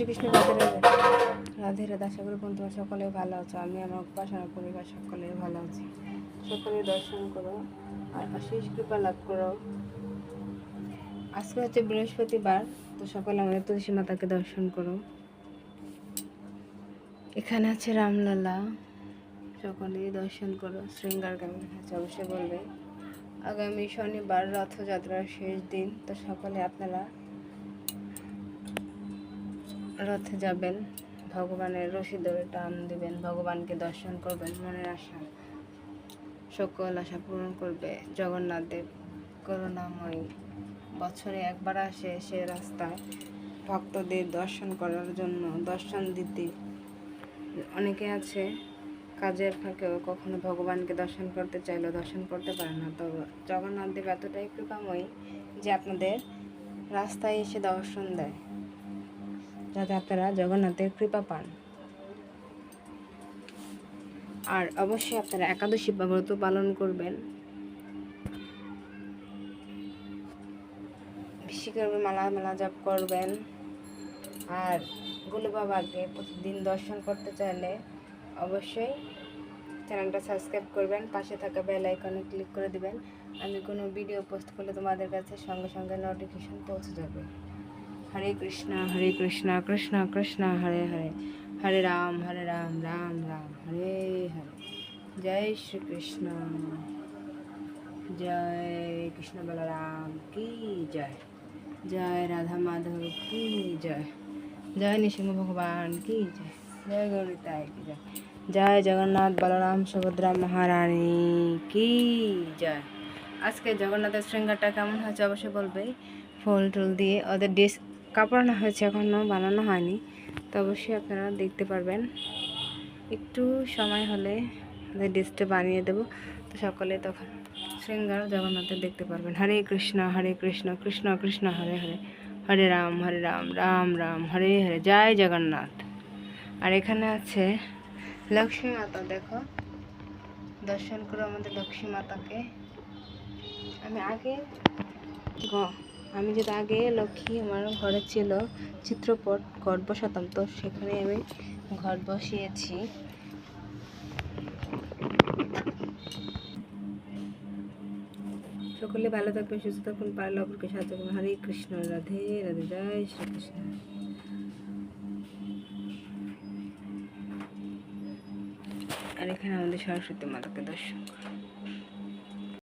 শ্রীকৃষ্ণ রাধে রাধে। রাধে রাধে, আশা করি বন্ধুরা সকলে ভালো আছো। আমি আমার উপাসনা পরিবার সকলে ভালো আছি। সকলে দর্শন করো আর আশিস কৃপা লাভ করো। আজকে হচ্ছে বৃহস্পতিবার, তো সকলে আমাদের তুলসী মাতাকে দর্শন করো। এখানে আছে রামলালা। সকলে দর্শন করো, শৃঙ্গার কেমন আছে, অবশ্যই বলবে। আগামী শনিবার রথযাত্রার শেষ দিন, তো সকলে আপনারা রথে যাবেন, ভগবানের রশি ধরে টান দিবেন, ভগবানকে দর্শন করবেন, মনের আশা, সকল আশা পূরণ করবে। জগন্নাথ দেব, করুণাময়ী, বছরে একবার আসে সে রাস্তায় ভক্তদের দর্শন করার জন্য, দর্শন দিতে। অনেকে আছে, কাজের ফাঁকেও কখনো ভগবানকে দর্শন করতে চাইলেও দর্শন করতে পারে না। তো জগন্নাথ দেব এতটাই কৃপাময়ী যে আপনাদের রাস্তায় এসে দর্শন দেয়। যাতে আপনারা জগন্নাথের কৃপা পান। আর অবশ্যই আপনারা একাদশী ব্রত পালন করবেন। বেশি মালা মালা জপ করবেন। আর গুলু বাবাকে প্রতিদিন দর্শন করতে চাইলে অবশ্যই চ্যানেলটা সাবস্ক্রাইব করবেন, পাশে থাকা বেল আইকনে ক্লিক করে দিবেন। আমি কোনো ভিডিও পোস্ট করলে তোমাদের কাছে সঙ্গে সঙ্গে নোটিফিকেশন পৌঁছে যাবে। হরে কৃষ্ণ হরে কৃষ্ণ কৃষ্ণ কৃষ্ণ, হরে হরে। হরে রাম হরে রাম রাম রাম, হরে হরে। জয় শ্রীকৃষ্ণ। জয় কৃষ্ণ বলরাম, কি জয়? জয় রাধা মাধব, কি জয়? জয় নৃসিংহ ভগবান, কি জয়? জয় গৌরিতায় কি জয়? জয় জগন্নাথ বলরাম, সুভদ্রা মহারানী, কি জয়? আজকে জগন্নাথের শৃঙ্গারটা কেমন হয়েছে অবশ্যই বলবে। ফুল টুল দিয়ে ওদের ডিস কাপড়ানো হয়েছে এখনও বানানো হয়নি, তো অবশ্যই আপনারা দেখতে পারবেন। একটু সময় হলে ওদের ডিসটা বানিয়ে দেবো, তো সকলে তখন শৃঙ্গার জগন্নাথের দেখতে পারবেন। হরে কৃষ্ণ হরে কৃষ্ণ কৃষ্ণ কৃষ্ণ, হরে হরে হরে রাম হরে রাম রাম রাম, হরে হরে, জয় জগন্নাথ। আর এখানে আছে লক্ষ্মী মাতা, দেখো। দর্শন করো আমাদের লক্ষ্মী মাতাকে। আমি আগে গ- আমি যেটা আগে লক্ষ্মী আমার ঘরে ছিল, চিত্রপট ঘর বসাতাম তো সেখানে আমি ঘর বসিয়েছি। সকলে ভালো থাকবেন, সুস্থ থাকুন, পারলে অপরকে সাহায্য করবেন হরে কৃষ্ণ, রাধে রাধে, জয় শ্রীকৃষ্ণ আর এখানে আমাদের সরস্বতী মাতাকে দর্শন করো।